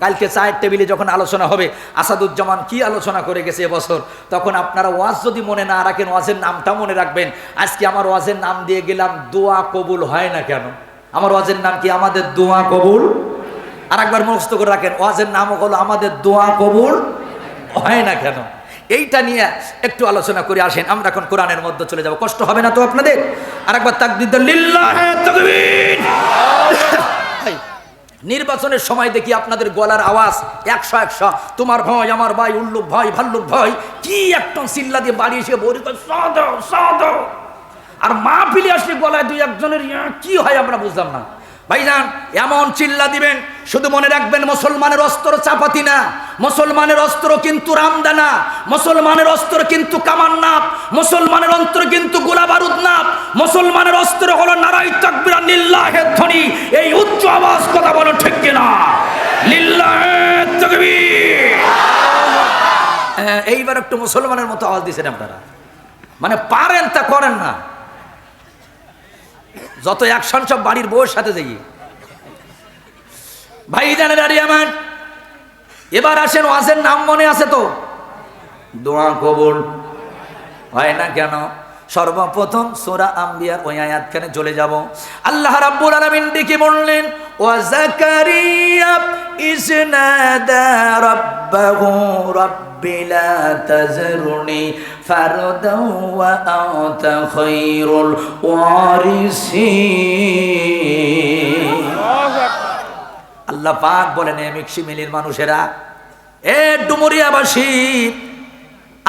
কালকে চায়ের টেবিলে যখন আলোচনা হবে আসাদুজ্জামান কি আলোচনা করে গেছে এবছর? তখন আপনারা ওয়াজ যদি মনে না রাখেন ওয়াজের নামটা মনে রাখবেন। আজকে আমার ওয়াজের নাম দিয়ে গেলাম দোয়া কবুল হয় না কেন? আমার ওয়াজের নাম কি আমাদের দোয়া কবুল? আর একবার মুখস্থ করে রাখেন ওয়াজের নাম হলো আমাদের দোয়া কবুল হয় না কেন? এইটা নিয়ে একটু আলোচনা করে আসেন আমরা এখন কোরআনের মধ্যে চলে যাব। কষ্ট হবে না তো আপনাদের? আর একবার তাকবির দেন, লিল্লাহে নির্বাচনের সময় দেখি আপনাদের গলার আওয়াজ একশো একশো। তোমার ভয় আমার ভাই উল্লুক ভয় ভাল্লুক ভয় কি একটা চিল্লা দিয়ে বাড়ি এসে সদ সদ আর মা ফিলে আসলে গলায় দুই একজনের কি হয় আমরা বুঝলাম না। ভাইজান, এমন চিল্লা দিবেন, শুধু মনে রাখবেন মুসলমানের অস্ত্র চাপাতি না মুসলমানের অস্ত্র কিন্তু রামদানা, মুসলমানের অস্ত্র কিন্তু কামান নাপ মুসলমানের অস্ত্র কিন্তু গোলা বারুদ নাপ মুসলমানের অস্ত্র হলো নারাই তাকবির লিল্লাহের ধ্বনি। এই উচ্চ আওয়াজ কথা বলো ঠিক কিনা? লিল্লাহের তাকবীর। এইবার একটু মুসলমানের মতো আওয়াজ দিয়েছেন আপনারা। মানে পারেন তা করেন না। যত অ্যাকশন সব বাড়ির বউয়ের সাথে যাই ভাই জানে দাঁড়িয়ে আমার? এবার আসেন ওয়াজের নাম মনে আছে তো? দোয়া কবুল। হয় না কেন? সর্বপ্রথম সোরা আম্বিয়ার ওই আয়াতখানে চলে যাব। আল্লাহ রাব্বুল আলামিন ডেকে বললেন জাকারিয়া ইসনাদা রাব্বাহু, রাব্বি লা তাজরুনি ফারদাও ওয়া আনতা খায়রুল ওয়ারিসিন। আল্লাহ পাক বলেন, এ মিক্সি মিলির মানুষেরা, এ ডুমুরিয়াবাসী,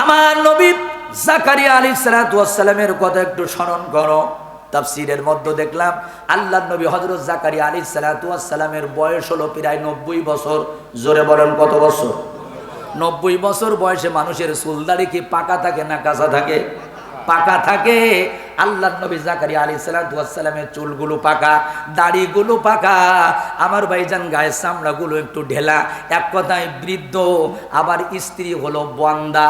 আমার নবী জাকারিয়া আলী সালাতামের কথা একটু স্মরণ করো। তাফসিরের মধ্যে দেখলাম আল্লাহ নবী হজরত জাকারিয়া আলী সালাতামের বয়স হলো প্রায় নব্বই বছর। জোরে বলেন কত বছর? নব্বই বছর বয়সে মানুষের চুলদাড়ি কি পাকা থাকে না কাঁচা থাকে? পাকা থাকে। আল্লাহ নবী জাকারি আলী সালামের চুলগুলো পাকা, দাড়িগুলো পাকা। আমার ভাইজান গায়ের চামড়াগুলো একটু ঢেলা, এক কথায় বৃদ্ধ, আবার স্ত্রী হলো বন্দা।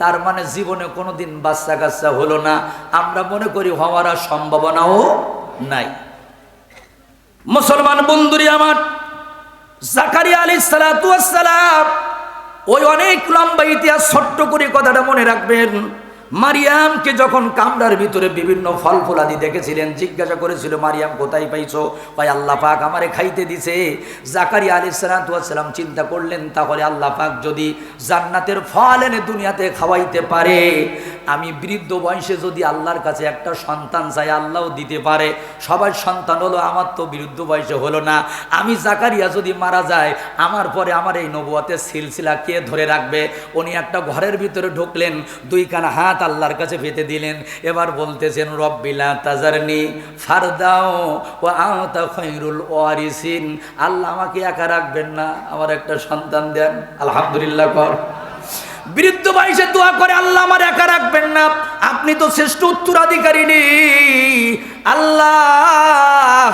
তার মানে জীবনে কোনোদিন বাচ্চা কাচ্চা হলো না। আমরা মনে করি হওয়ার আর সম্ভাবনাও নাই। মুসলমান বন্ধুরি আমার জাকারিয়া আলী সালাম, ওই অনেক লম্বা ইতিহাস ছোট্ট করে কথাটা মনে রাখবেন। মারিয়ামকে যখন কামরার ভিতরে বিভিন্ন ফল ফলাদি দেখেছিলেন, জিজ্ঞাসা করেছিল, মারিয়াম, কোথায় পাইছো? ভাই আল্লাহ পাক আমারে খাইতে দিছে। জাকারি আলী চিন্তা করলেন, তাহলে আল্লাহ পাক যদি জান্নাতের ফল এনে দুনিয়াতে খাওয়াইতে পারে, আমি বৃদ্ধ বয়সে যদি আল্লাহর কাছে একটা সন্তান চাই, আল্লাহও দিতে পারে। সবার সন্তান হলো আমার তো বৃদ্ধ বয়সে হলো না। আমি জাকারিয়া যদি মারা যায়, আমার পরে আমার এই নবুয়াতের সিলসিলা কে ধরে রাখবে? উনি একটা ঘরের ভিতরে ঢুকলেন দুই কানা হাত আল্লাহর কাছে পেতে দিলেন। এবার বলতেছেন রব্বিলা তাজারনি ফারদাও ও আওতা খৈরুল ওয়ারিসিন। আল্লাহ আমাকে একা রাখবেন না, আমার একটা সন্তান দেন। আলহামদুলিল্লাহ কর। বৃদ্ধ বয়সে দোয়া করে, আল্লাহ আমার একা রাখবেন না, আপনি তো শ্রেষ্ঠ উত্তরাধিকারী নেই আল্লাহ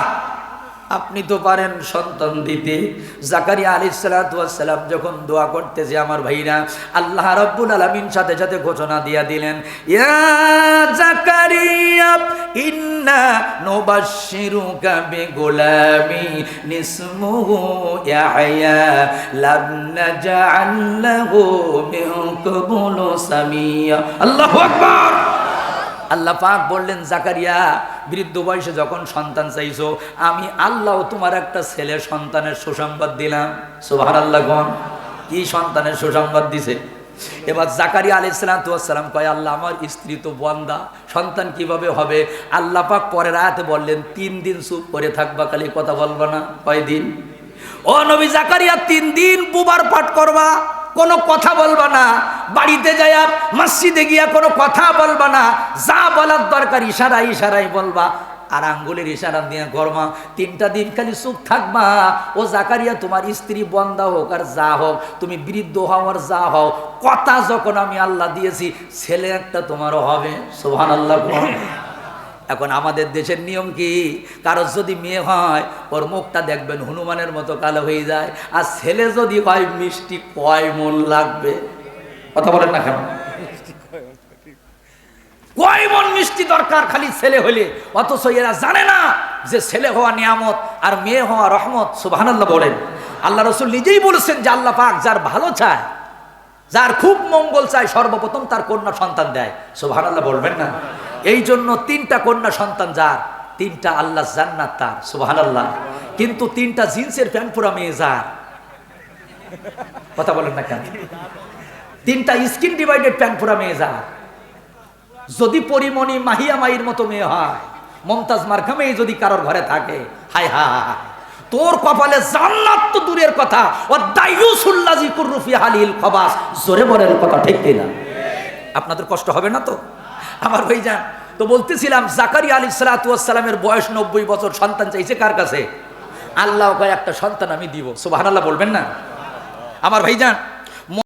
আপনি তো পারেন সন্তান দিতে। জাকারিয়া আলী সালাম যখন দোয়া করতেছে আমার ভাইরা, আল্লাহ রব্বুল আলমিন সাথে সাথে ঘোষণা দিয়া দিলেন জাকারিয়া আল্লাহু আকবার! আল্লাহ পাক বললেন, জাকারিয়া, বৃদ্ধ বয়সে যখন সন্তান চাইছো, আমি আল্লাহ তোমার একটা ছেলে সন্তানের সুসংবাদ দিলাম। সোভার আল্লাহ গন কি সন্তানের সুসংবাদ দিছে? এবার জাকারিয়া আলি সালাম কয়, আল্লাহ, আমার স্ত্রী তো বন্দা, সন্তান কীভাবে হবে? আল্লাহ পাক পরের আয়াতে বললেন, তিন দিন চুপ করে থাকবা, খালি কথা বলবা না। কয় দিন ও নবী জাকারিয়া, তিন দিন বুবার পাঠ করবা। কোনো কথা বলবা না, বাড়িতে যাইয়া মসজিদে গিয়া কোনো কথা বলবা না, যা বলার দরকার ইশারা ইশারাই বলবা। আর আঙ্গুলের ইশারা দিয়ে গরমা তিনটা দিন খালি চুপ থাকবা। ও জাকারিয়া, তোমার স্ত্রী বন্দা হোক আর যা হোক, তুমি বৃদ্ধ হও আর যা হও, কথা যখন আমি আল্লাহ দিয়েছি, ছেলে একটা তোমারও হবে সোহান আল্লাহ এখন আমাদের দেশের নিয়ম কি? কারও যদি মেয়ে হয়, ওর মুখটা দেখবেন হনুমানের মতো কালো হয়ে যায়, আর ছেলে যদি হয়, মিষ্টি কয় মন লাগবে? কথা বলেন না কেন? কয় মন মিষ্টি দরকার খালি ছেলে হলে অথচ এরা জানে না যে ছেলে হওয়া নিয়ামত আর মেয়ে হওয়া রহমত। সুবহানাল্লাহ বলেন। আল্লাহ রসুল নিজেই বলেছেন যে আল্লাহ পাক যার ভালো চায় যার খুব মঙ্গল চায় সর্বপ্রথম তার কন্যা সন্তান দেয়। সোভান আল্লাহ বলবেন না? এই জন্য তিনটা কন্যা সন্তান যার, তিনটা আল্লাহ জান্নাত তার সোভান আল্লাহ কিন্তু তিনটা জিন্সের প্যান্ট পুরা মেয়ে যার। কথা বলেন না কেন? তিনটা স্কিন ডিভাইডেড প্যান্ট পুরা মেয়ে যার। যদি পরিমণি মাহিয়া মাইর মতো মেয়ে হয়, মমতাজ মার্কা মেয়ে যদি কারোর ঘরে থাকে হায় হায়। তোর কপালে জান্নাত তো দূরের কথা। ও দাইয়ুসুল্লাজি কুররুফি হালিল খবাস। জোরে বলেন কথা ঠিক কিনা? আপনাদের কষ্ট হবে না তো? আমার হয়ে যান তো বলতেছিলাম, জাকারিয়া আলী সালাতামের বয়স নব্বই বছর, সন্তান চাইছে কার কাছে? আল্লাহ একটা সন্তান আমি দিব। সুবাহ আল্লাহ বলবেন না? আমার ভাইজান